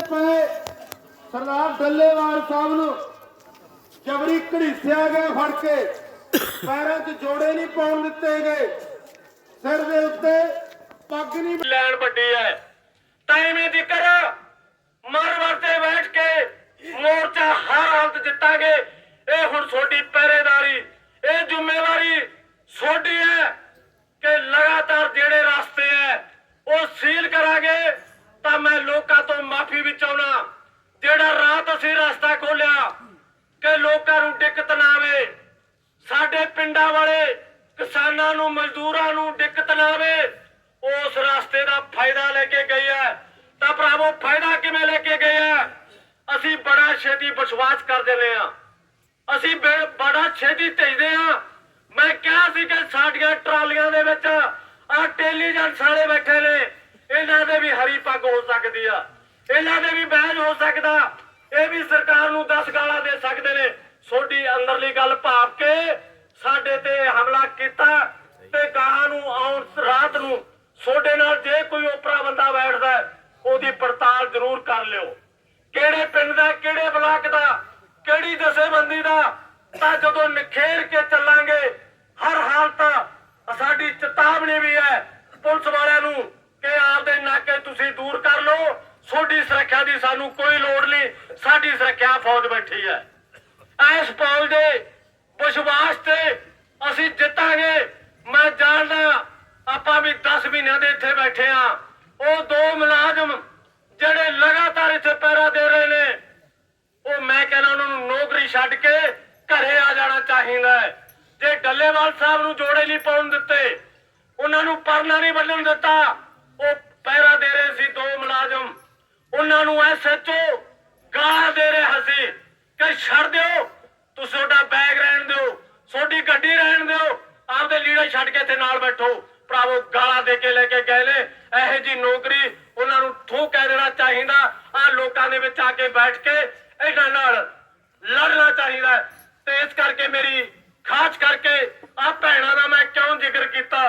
ਪਏ। ਸਰਦਾਰ ਡੱਲੇਵਾਲ ਸਾਹਿਬ ਨੂੰ ਜਬਰੀ ਘੜੀਸਿਆ ਗਿਆ ਫੜ ਕੇ। ਪੈਰਾਂ 'ਚ ਜੋੜੇ ਨਹੀਂ ਪਾਉਣ ਦਿੱਤੇ ਗਏ। ਸਿਰ ਦੇ ਉੱਤੇ ਪੱਗ ਨਹੀਂ ਲੈਣ ਵੱਡੀ ਹੈ ਟਾਈਮੇ ਦੀ ਕਰ ਮਰ ਵਰਤੇ ਬੈਠ ਕੇ ਮੋਰਚਾ ਹਰ ਹਾਲਤ ਜਿੱਤਾਂਗੇ ਇਹ ਹੁਣ ਤੁਹਾਡੀ ਪਹਿਰੇਦਾਰੀ, ਇਹ ਜ਼ਿੰਮੇਵਾਰੀ ਤੁਹਾਡੀ ਹੈ ਕਿ ਲਗਾਤਾਰ ਜਿਹੜੇ ਰਸਤੇ ਹੈ ਉਹ ਸੀਲ ਕਰਾਂਗੇ ਤਾਂ ਮੈਂ ਲੋਕਾਂ ਤੋਂ ਮਾਫੀ ਵੀ ਚਾਹਣਾ ਜਿਹੜਾ ਰਾਤ ਅਸੀਂ ਰਸਤਾ ਖੋਲਿਆ ਕਿ ਲੋਕਾਂ ਨੂੰ ਦਿੱਕਤ ਨਾ ਆਵੇ। ਸਾਡੇ ਪਿੰਡਾਂ ਵਾਲੇ ਕਿਸਾਨਾਂ ਨੂੰ, ਮਜ਼ਦੂਰਾਂ ਨੂੰ ਦਿੱਕਤ ਨਾ ਆਵੇ। ਉਸ ਰਸਤੇ ਦਾ ਫਾਇਦਾ ਲੈ ਕੇ ਗਈ ਹੈ ਤਾਂ ਭਰਾਵੋ, ਫਾਇਦਾ ਕਿਵੇਂ ਲੈ ਕੇ ਗਏ ਹੈ ਅਸੀਂ ਬੜਾ ਛੇਤੀ ਵਿਸ਼ਵਾਸ ਕਰ ਦਿੰਦੇ ਆ। ਅਸੀਂ ਬੜਾ ਛੇਤੀ ਭੇਜਦੇ ਆ। ਮੈਂ ਕਿਹਾ ਸੀ ਕਿ ਸਾਡੀਆਂ ਟਰਾਲੀਆਂ ਦੇ ਵਿੱਚ ਆ ਇੰਟੈਲੀਜੈਂਸ ਵਾਲੇ ਬੈਠੇ ਨੇ। ਇਹਨਾਂ ਦੇ ਵੀ ਹਰੀ ਪੱਗ ਹੋ ਸਕਦੀ ਆ। ਇਹਨਾਂ ਦੇ ਵੀ ਬਹਿਜ ਹੋ ਸਕਦਾ। ਇਹ ਵੀ ਸਰਕਾਰ ਨੂੰ 10 ਗਾਲਾਂ ਦੇ ਤੁਹਾਡੀ ਅੰਦਰਲੀ ਗੱਲ ਭਾਵ ਕੇ ਸਾਡੇ ਤੇ ਹਮਲਾ ਕੀਤਾ ਤੇ ਗਾਹਾਂ ਨੂੰ ਆਉਣ ਰਾਤ ਨੂੰ ਛੋਡੇ ਨਾਲ ਜੇ ਕੋਈ ਓਪਰਾ ਬੰਦਾ ਬੈਠਦਾ ਉਹਦੀ ਪੜਤਾਲ ਜ਼ਰੂਰ ਕਰ ਲਿਓ। ਕਿਹੜੇ ਪਿੰਡ ਦਾ, ਕਿਹੜੇ ਬਲਾਕ ਦਾ, ਕਿਹੜੀ ਦਸੇਬੰਦੀ ਦਾ, ਤਾਂ ਜਦੋਂ ਨਿਖੇਰ ਕੇ ਚੱਲਾਂਗੇ, ਹਰ ਹਾਲਤ ਸਾਡੀ ਚੇਤਾਵਨੀ ਵੀ ਹੈ। ਪੁਲਿਸ ਵਾਲਿਆਂ ਨੂੰ ਕਿ ਆਪਦੇ ਨਾਕੇ ਤੁਸੀਂ ਦੂਰ ਕਰ ਲਓ। ਤੁਹਾਡੀ ਸੁਰੱਖਿਆ ਦੀ ਸਾਨੂੰ ਕੋਈ ਲੋੜ ਨਹੀਂ। ਸਾਡੀ ਸੁਰੱਖਿਆ ਫੌਜ ਬੈਠੀ ਹੈ। ਇਸ ਪੌਲ ਦੇ ਵਿਸ਼ਵਾਸ ਤੇ ਅਸੀਂ ਜਿੱਤਾਂਗੇ। ਮੈਂ ਜਾਣਦਾ ਆਪਾਂ ਵੀ 10 ਮਹੀਨਿਆਂ ਦੇ ਇੱਥੇ ਬੈਠੇ ਆ। ਉਹ ਦੋ ਮੁਲਾਜ਼ਮ ਜਿਹੜੇ ਲਗਾਤਾਰ ਇੱਥੇ ਪਹਿਰਾ ਦੇ ਰਹੇ ਨੇ, ਉਹ ਮੈਂ ਕਹਿੰਦਾ ਉਹਨਾਂ ਨੂੰ ਨੌਕਰੀ ਛੱਡ ਕੇ ਘਰੇ ਆ ਜਾਣਾ ਚਾਹੀਦਾ ਜੇ ਡੱਲੇਵਾਲ ਸਾਹਿਬ ਨੂੰ ਜੋੜੇ ਨਹੀਂ ਪਾਉਣ ਦਿੱਤੇ, ਉਹਨਾਂ ਨੂੰ ਪਰਨਾ ਨਹੀਂ ਬੰਨਣ ਦਿੱਤਾ, ਉਹ ਪੈਰਾ ਦੇ ਰਹੇ ਸੀ ਦੋ ਮੁਲਾਜ਼ਮ। ਉਹਨਾਂ ਨੂੰ ਐਸਐਚਓ ਗਾਲਾਂ ਦੇ ਰਿਹਾ ਸੀ ਕਿ ਛੱਡ ਦਿਓ ਤੁਸੀਂ ਤੁਹਾਡਾ ਬੈਗ ਰਹਿਣ ਦਿਓ ਤੁਹਾਡੀ ਗੱਡੀ ਰਹਿਣ ਦਿਓ ਆਪਦੇ ਲੀੜੇ ਛੱਡ ਕੇ ਇੱਥੇ ਨਾਲ ਬੈਠੋ। ਭਰਾਵੋ, ਗਾਲਾਂ ਦੇ ਕੇ ਲੈ ਕੇ ਗਏ ਨੇ। ਇਹੋ ਜੀ ਨੌਕਰੀ ਉਹਨਾਂ ਨੂੰ ਠੂ ਕਹਿ ਦੇਣਾ ਚਾਹੀਦਾ। ਆ ਲੋਕਾਂ ਦੇ ਵਿੱਚ ਆ ਕੇ ਬੈਠ ਕੇ ਇਹਨਾਂ ਨਾਲ ਲੜਨਾ ਚਾਹੀਦਾ ਤੇ ਇਸ ਕਰਕੇ ਮੇਰੀ ਖਾਸ ਕਰਕੇ ਆ ਭੈਣਾਂ ਦਾ ਮੈਂ ਕਿਉਂ ਜ਼ਿਕਰ ਕੀਤਾ?